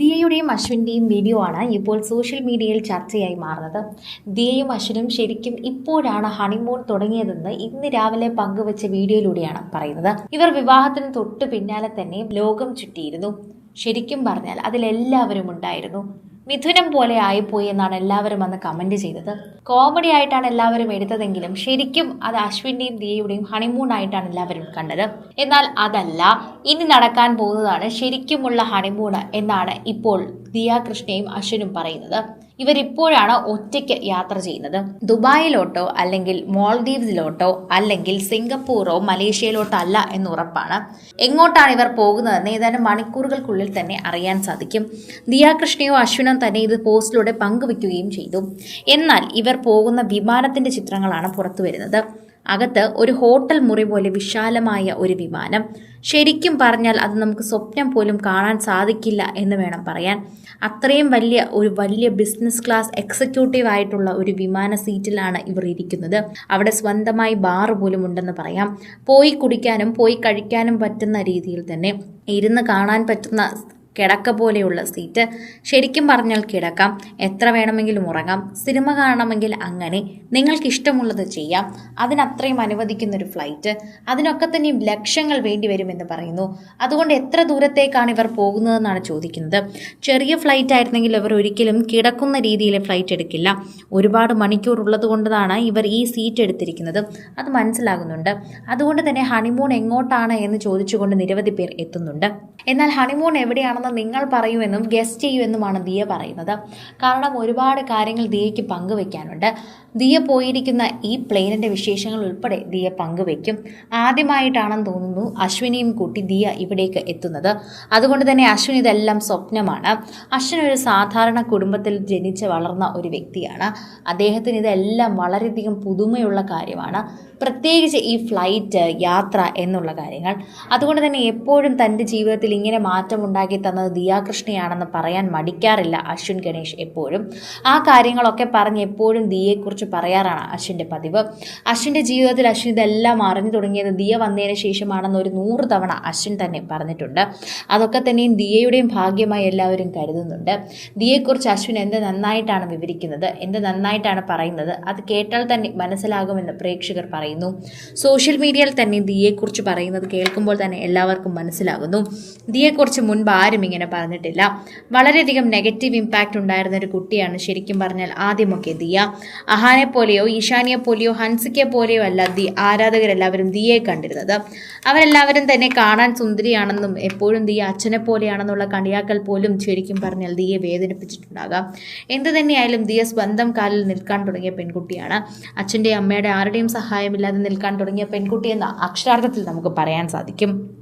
ദിയയുടെയും അശ്വിന്റെയും video ആണ് ഇപ്പോൾ social മീഡിയയിൽ ചർച്ചയായി മാറുന്നത്. ദിയയും അശ്വിനും ശരിക്കും ഇപ്പോഴാണ് ഹണിമൂൺ തുടങ്ങിയതെന്ന് ഇന്ന് രാവിലെ പങ്കുവച്ച വീഡിയോയിലൂടെയാണ് പറയുന്നത്. ഇവർ വിവാഹത്തിന് തൊട്ട് പിന്നാലെ തന്നെ ലോകം ചുറ്റിയിരുന്നു. ശരിക്കും പറഞ്ഞാൽ അതിലെല്ലാവരും ഉണ്ടായിരുന്നു. മിഥുനം പോലെ ആയിപ്പോയി എന്നാണ് എല്ലാവരും അന്ന് കമന്റ് ചെയ്തത്. കോമഡി ആയിട്ടാണ് എല്ലാവരും എടുത്തതെങ്കിലും ശരിക്കും അത് അശ്വിന്റെയും ദിയയുടെയും ഹണിമൂൺ ആയിട്ടാണ് എല്ലാവരും കണ്ടത്. എന്നാൽ അതല്ല ഇനി നടക്കാൻ പോകുന്നതാണ് ശരിക്കുമുള്ള ഹണിമൂൺ എന്നാണ് ഇപ്പോൾ ദിയ അശ്വനും പറയുന്നത്. ഇവരിപ്പോഴാണ് ഒറ്റയ്ക്ക് യാത്ര ചെയ്യുന്നത്. ദുബായിലോട്ടോ അല്ലെങ്കിൽ മോൾദീവ്സിലോട്ടോ അല്ലെങ്കിൽ സിംഗപ്പൂറോ മലേഷ്യയിലോട്ടോ അല്ല എന്ന് ഉറപ്പാണ് എങ്ങോട്ടാണ് ഇവർ പോകുന്നതെന്ന് ഏതാനും മണിക്കൂറുകൾക്കുള്ളിൽ തന്നെ അറിയാൻ സാധിക്കും. ദിയാകൃഷ്ണയോ അശ്വിനോ തന്നെ ഇത് പോസ്റ്റിലൂടെ പങ്കുവയ്ക്കുകയും ചെയ്തു. എന്നാൽ ഇവർ പോകുന്ന വിമാനത്തിന്റെ ചിത്രങ്ങളാണ് പുറത്തു വരുന്നത് അകത്ത് ഒരു ഹോട്ടൽ മുറി പോലെ വിശാലമായ ഒരു വിമാനം. ശരിക്കും പറഞ്ഞാൽ അത് നമുക്ക് സ്വപ്നം പോലും കാണാൻ സാധിക്കില്ല എന്ന് വേണം പറയാൻ. അത്രയും വലിയ ഒരു വലിയ ബിസിനസ് ക്ലാസ് എക്സിക്യൂട്ടീവ് ആയിട്ടുള്ള ഒരു വിമാന സീറ്റിലാണ് ഇവർ ഇരിക്കുന്നത്. അവിടെ സ്വന്തമായി ബാർ പോലും ഉണ്ടെന്ന് പറയാം. പോയി കുടിക്കാനും പോയി കഴിക്കാനും പറ്റുന്ന രീതിയിൽ തന്നെ ഇരുന്ന് കാണാൻ പറ്റുന്ന കിടക്ക പോലെയുള്ള സീറ്റ്. ശരിക്കും പറഞ്ഞാൽ കിടക്കാം. എത്ര വേണമെങ്കിലും ഉറങ്ങാം. സിനിമ കാണണമെങ്കിൽ അങ്ങനെ നിങ്ങൾക്ക് ഇഷ്ടമുള്ളത് ചെയ്യാം. അതിനത്രയും അനുവദിക്കുന്ന ഒരു ഫ്ലൈറ്റ്. അതിനൊക്കെ തന്നെയും ലക്ഷങ്ങൾ വേണ്ടി വരുമെന്ന് പറയുന്നു. അതുകൊണ്ട് എത്ര ദൂരത്തേക്കാണ് ഇവർ പോകുന്നതെന്നാണ് ചോദിക്കുന്നത്. ചെറിയ ഫ്ലൈറ്റ് ആയിരുന്നെങ്കിൽ ഇവർ ഒരിക്കലും കിടക്കുന്ന രീതിയിൽ ഫ്ലൈറ്റ് എടുക്കില്ല. ഒരുപാട് മണിക്കൂർ ഉള്ളത് കൊണ്ടാണ് ഇവർ ഈ സീറ്റ് എടുത്തിരിക്കുന്നത്. അത് മനസ്സിലാകുന്നുണ്ട്. അതുകൊണ്ട് തന്നെ ഹണിമൂൺ എങ്ങോട്ടാണ് എന്ന് ചോദിച്ചുകൊണ്ട് നിരവധി പേർ എത്തുന്നുണ്ട്. എന്നാൽ ഹണിമൂൺ എവിടെയാണെന്ന് നിങ്ങൾ പറയുമെന്നും ഗസ്റ്റ് ചെയ്യുമെന്നുമാണ് ദിയ പറയുന്നത്. കാരണം ഒരുപാട് കാര്യങ്ങൾ ദിയയ്ക്ക് പങ്കുവെക്കാനുണ്ട്. ദിയ പോയിരിക്കുന്ന ഈ പ്ലെയിനിന്റെ വിശേഷങ്ങൾ ഉൾപ്പെടെ ദിയ പങ്കുവെക്കും. ആദ്യമായിട്ടാണെന്ന് തോന്നുന്നു അശ്വിനിയും കൂട്ടി ദിയ ഇവിടേക്ക് എത്തുന്നത്. അതുകൊണ്ട് തന്നെ അശ്വിൻ ഇതെല്ലാം സ്വപ്നമാണ്. അശ്വിൻ ഒരു സാധാരണ കുടുംബത്തിൽ ജനിച്ച് വളർന്ന ഒരു വ്യക്തിയാണ്. അദ്ദേഹത്തിന് ഇതെല്ലാം വളരെയധികം പുതുമയുള്ള കാര്യമാണ്. പ്രത്യേകിച്ച് ഈ ഫ്ലൈറ്റ് യാത്ര എന്നുള്ള കാര്യങ്ങൾ. അതുകൊണ്ട് തന്നെ എപ്പോഴും തന്റെ ജീവിതത്തിൽ ഇങ്ങനെ മാറ്റമുണ്ടാക്കി തന്നത് ദിയാകൃഷ്ണയാണെന്ന് പറയാൻ മടിക്കാറില്ല അശ്വിൻ ഗണേഷ് എപ്പോഴും. ആ കാര്യങ്ങളൊക്കെ പറഞ്ഞ് എപ്പോഴും ദിയയെക്കുറിച്ച് പറയാറാണ് അശ്വിന്റെ പതിവ്. അശ്വിന്റെ ജീവിതത്തിൽ അശ്വിൻ ഇതെല്ലാം അറിഞ്ഞു തുടങ്ങിയത് ദിയ വന്നതിന് ശേഷമാണെന്ന് ഒരു നൂറ് തവണ അശ്വിൻ തന്നെ പറഞ്ഞിട്ടുണ്ട്. അതൊക്കെ തന്നെയും ദിയയുടെയും ഭാഗ്യമായി എല്ലാവരും കരുതുന്നുണ്ട്. ദിയെക്കുറിച്ച് അശ്വിൻ എന്ത് നന്നായിട്ടാണ് വിവരിക്കുന്നത് എന്ത് നന്നായിട്ടാണ് പറയുന്നത് അത് കേട്ടാൽ തന്നെ മനസ്സിലാകുമെന്ന് പ്രേക്ഷകർ പറയുന്നു. സോഷ്യൽ മീഡിയയിൽ തന്നെ ദിയെക്കുറിച്ച് പറയുന്നത് കേൾക്കുമ്പോൾ തന്നെ എല്ലാവർക്കും മനസ്സിലാകുന്നു. ദിയെക്കുറിച്ച് മുൻപ് ആരും ഇങ്ങനെ പറഞ്ഞിട്ടില്ല. വളരെയധികം നെഗറ്റീവ് ഇമ്പാക്റ്റ് ഉണ്ടായിരുന്ന ഒരു കുട്ടിയാണ് ശരിക്കും പറഞ്ഞാൽ ആദ്യമൊക്കെ ദിയ. അഹാനെ പോലെയോ ഈശാനിയെ പോലെയോ ഹൻസിക്കെ പോലെയോ അല്ല ദി ആരാധകരെല്ലാവരും ദിയെ കണ്ടിരുന്നത്. അവരെല്ലാവരും തന്നെ കാണാൻ സുന്ദരിയാണെന്നും എപ്പോഴും ദിയ അച്ഛനെ പോലെയാണെന്നുള്ള കളിയാക്കൽ പോലും ശരിക്കും പറഞ്ഞാൽ ദിയെ വേദനിപ്പിച്ചിട്ടുണ്ടാകാം. എന്ത് തന്നെയായാലും ദിയ സ്വന്തം കാലിൽ നിൽക്കാൻ തുടങ്ങിയ പെൺകുട്ടിയാണ്. അച്ഛന്റെ അമ്മയുടെ ആരുടെയും സഹായമില്ലാതെ നിൽക്കാൻ തുടങ്ങിയ പെൺകുട്ടിയെന്ന അക്ഷരാർത്ഥത്തിൽ നമുക്ക് പറയാൻ സാധിക്കും.